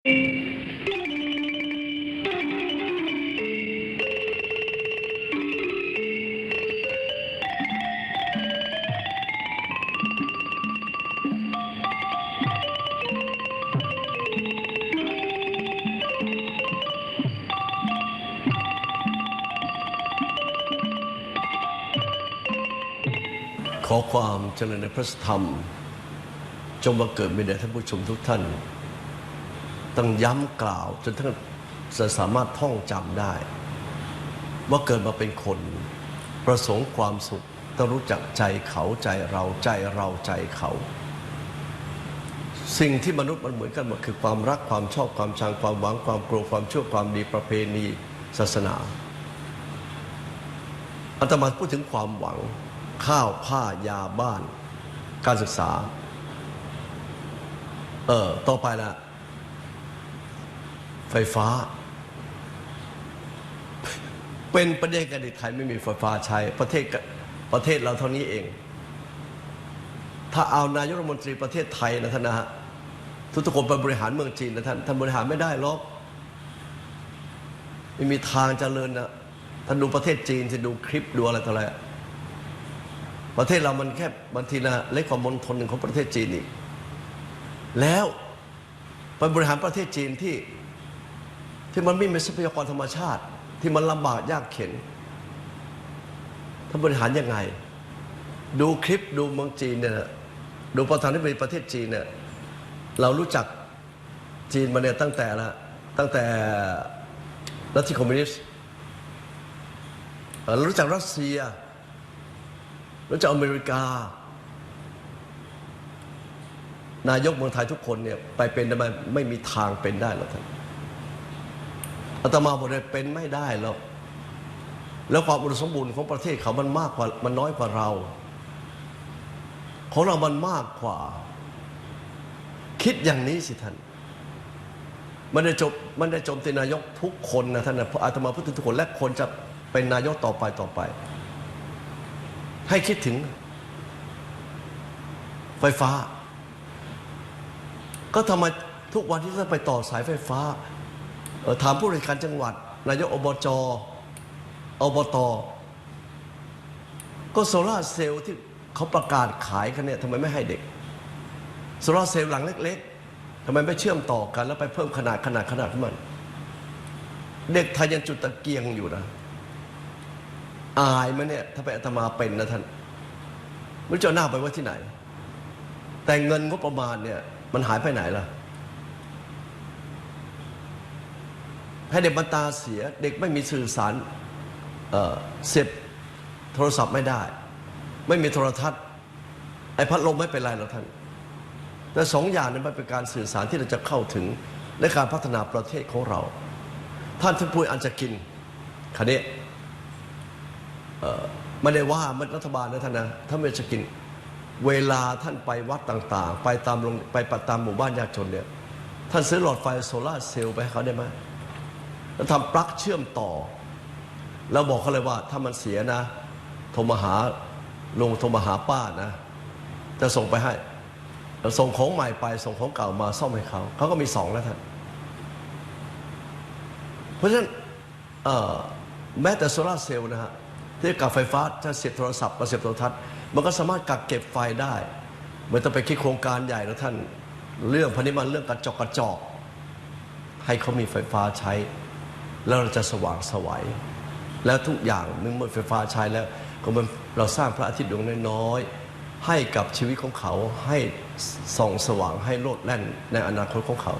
ขอความเจริญในพระธรรม จงมาเกิดมีแด่ท่านผู้ชมทุกท่าน ต้องย้ำกล่าว จนท่านจะสามารถท่องจำได้ ว่าเกิดมาเป็นคน ประสงค์ความสุขต้องรู้จักใจเขาใจเราใจเราใจเขา สิ่งที่มนุษย์มันเหมือนกันหมดคือความรักความชอบความชังความหวังความกลัวความชั่วความดีประเพณีศาสนาอาตมาพูดถึงความหวัง ข้าวผ้ายาบ้าน การศึกษา เออต่อไปละ ไฟฟ้า เป็นประเทศกันไทยไม่มีไฟฟ้าใช้ประเทศประเทศเราเท่านี้เอง ถ้าเอานายกรัฐมนตรีประเทศไทยนะท่านนะฮะทุกๆคนไปบริหารเมืองจีนนะท่านท่านบริหารไม่ได้หรอกไม่มีทางเจริญนะท่านดูประเทศจีนจะดูคลิปดูอะไรต่ออะไรประเทศเรามันแค่บางทีนะเล็กกว่ามณฑลหนึ่งของประเทศจีนอีกแล้วไปบริหารประเทศจีนที่ ที่มันไม่มีทรัพยากรธรรมชาติ ที่มันลำบากยากเข็นท่านบริหารยังไง ดูคลิปดูเมืองจีนเนี่ยดูประธานาธิบดีประเทศจีนเนี่ยเรารู้จักจีนมาเนี่ยตั้งแต่ละตั้งแต่รัฐที่คอมมิวนิสต์เอ่อรู้จักรัสเซีย รู้จักอเมริกา นายกเมืองไทยทุกคนเนี่ยไปเป็นได้ไหมไม่มีทางเป็นได้หรอกท่าน อาตมาบอกเลยเป็นไม่ได้หรอกแล้วความอุดมสมบูรณ์ของประเทศเขามันมากกว่ามันน้อยกว่าเรา ของเรามันมากกว่า คิดอย่างนี้สิท่านมันได้จบมันได้โจมตีนายกทุกคนนะท่านนะอาตมาพูดถึงทุกคนและคนจะเป็นนายกต่อไปต่อไป ให้คิดถึง ไฟฟ้า ก็ทำไมทุกวันที่ต้องไปต่อสายไฟฟ้า ถามผู้บริการจังหวัด นายกอบจอบต ก็โซลาเซลล์ที่เขาประกาศขายกันเนี่ยทำไมไม่ให้เด็กโซลาเซลล์หลังเล็กๆทำไมไม่เชื่อมต่อกัน แล้วไปเพิ่มขนาดขนาดขนาดของมัน เด็กไทยยังจุดตะเกียงอยู่นะอายไหมเนี่ยถ้าไปอาตมาเป็นนะท่านไม่รู้จะเอาหน้าไปว่าที่ไหน แต่เงินงบประมาณเนี่ยมันหายไปไหนล่ะ ให้เด็กมันตาเสีย เด็กไม่มีสื่อสารเเสียบโทรศัพท์ไม่ได้ ไม่มีโทรทัศน์ไอ้พัดลมไม่เป็นไรหรอกท่าน แต่สองอย่างนี้มันเป็นการสื่อสารที่เราจะเข้าถึงในการพัฒนาประเทศของเรา ท่านท่านพูดอันจะกินคันนี้ไม่ได้ว่ามันรัฐบาลนะท่านนะถ้านไม่จะกิน เวลาท่านไปวัดต่าง ๆ ไปตามโรงไปปตามหมู่บ้านยากจนเนี่ยท่านซื้อหลอดไฟโซลาร์เซลล์ไปให้เขาได้ไหม แล้วทำปลั๊กเชื่อมต่อ แล้วบอกเขาเลยว่า ถ้ามันเสียนะโทรมาหาลงโทรมาหาป้านะ จะส่งไปให้ส่งของใหม่ไปส่งของเก่ามาซ่อมให้เขาเขาก็มีสองแล้วท่านเพราะฉะนั้นแม้แต่โซลาเซลล์นะฮะที่กับไฟฟ้าจะเสียบโทรศัพท์มาเสียบโทรทัศน์มันก็สามารถกักเก็บไฟได้เหมือนต้องไปคิดโครงการใหญ่แล้วท่าน เรื่องพันิมันเรื่องกระจกกระจกให้เขามีไฟฟ้าใช้ แล้วเราจะสว่างสวัยแล้วทุกอย่างเมื่อไฟฟ้าใช้แล้วก็มันเราสร้างพระอาทิตย์ดวงน้อยๆให้กับชีวิตของเขาให้ส่องสว่างให้โลดแล่นในอนาคตของเขา